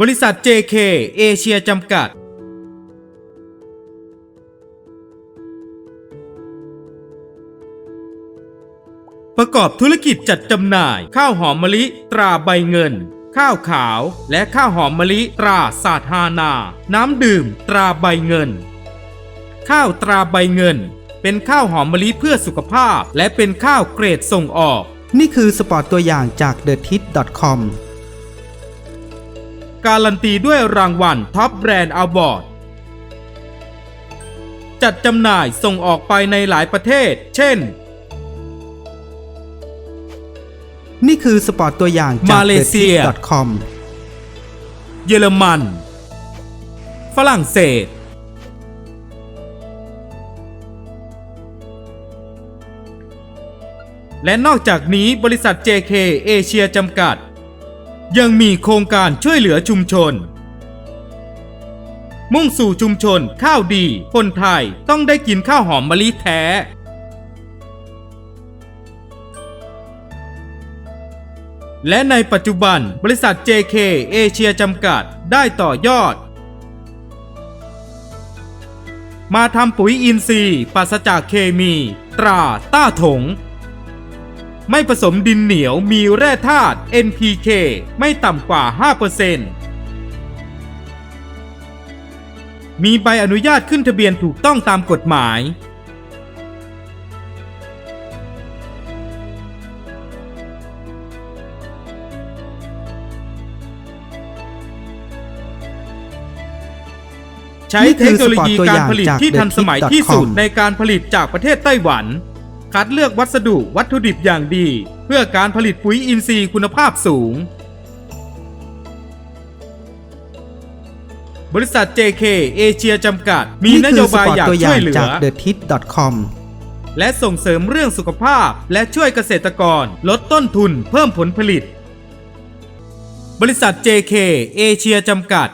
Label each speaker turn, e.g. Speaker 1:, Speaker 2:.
Speaker 1: บริษัท JK เอเชียจำกัดประกอบธุรกิจจัดจำหน่าย ข้าวหอมมะลิตราใบเงิน ข้าวขาว และข้าวหอมมะลิตราสาธานา น้ำดื่มตราใบเงิน ข้าวตราใบเงิน เป็นข้าวหอมมะลิเพื่อสุขภาพ และเป็นข้าวเกรดส่งออก
Speaker 2: นี่คือสปอร์ตตัวอย่างจาก t h e t i p c o m
Speaker 1: การันตีด้วยรางวัลท็อปแบรนด์อ w อร์ดจัดจำหน่ายส่งออกไปในหลายประเทศ เช่น
Speaker 2: นี่คือสปอร์ตตัวอย่างจาก
Speaker 1: มาเลเซีย
Speaker 2: t h e t i p c o m
Speaker 1: เยอรมัน ฝรั่งเศส และนอกจากนี้บริษัท JK เอเชียจำกัด ยังมีโครงการช่วยเหลือชุมชน มุ่งสู่ชุมชนข้าวดี คนไทยต้องได้กินข้าวหอมมะลิแท้ และในปัจจุบันบริษัท JK เอเชียจำกัดได้ต่อยอด มาทำปุ๋ยอินทรีย์ปราศจากเคมี ตราต้าถง ไม่ผสมดินเหนียวมีแร่ธาตุ NPK ไม่ต่ำกว่า 5%มีใบอนุญาตขึ้นทะเบียนถูกต้องตามกฎหมาย ใช้เทคโนโลยีการผลิตที่ทันสมัยที่สุดในการผลิตจากประเทศไต้หวัน คัดเลือกวัสดุวัตถุดิบอย่างดี เพื่อการผลิตปุ๋ยอินทรีย์คุณภาพสูง บริษัท JK เอเชียจำกัด มีนโยบายอยากช่วยเหลือ
Speaker 2: จาก t h e t i p c o m
Speaker 1: และส่งเสริมเรื่องสุขภาพ และช่วยเกษตรกร ลดต้นทุนเพิ่มผลผลิต บริษัท JK เอเชียจำกัด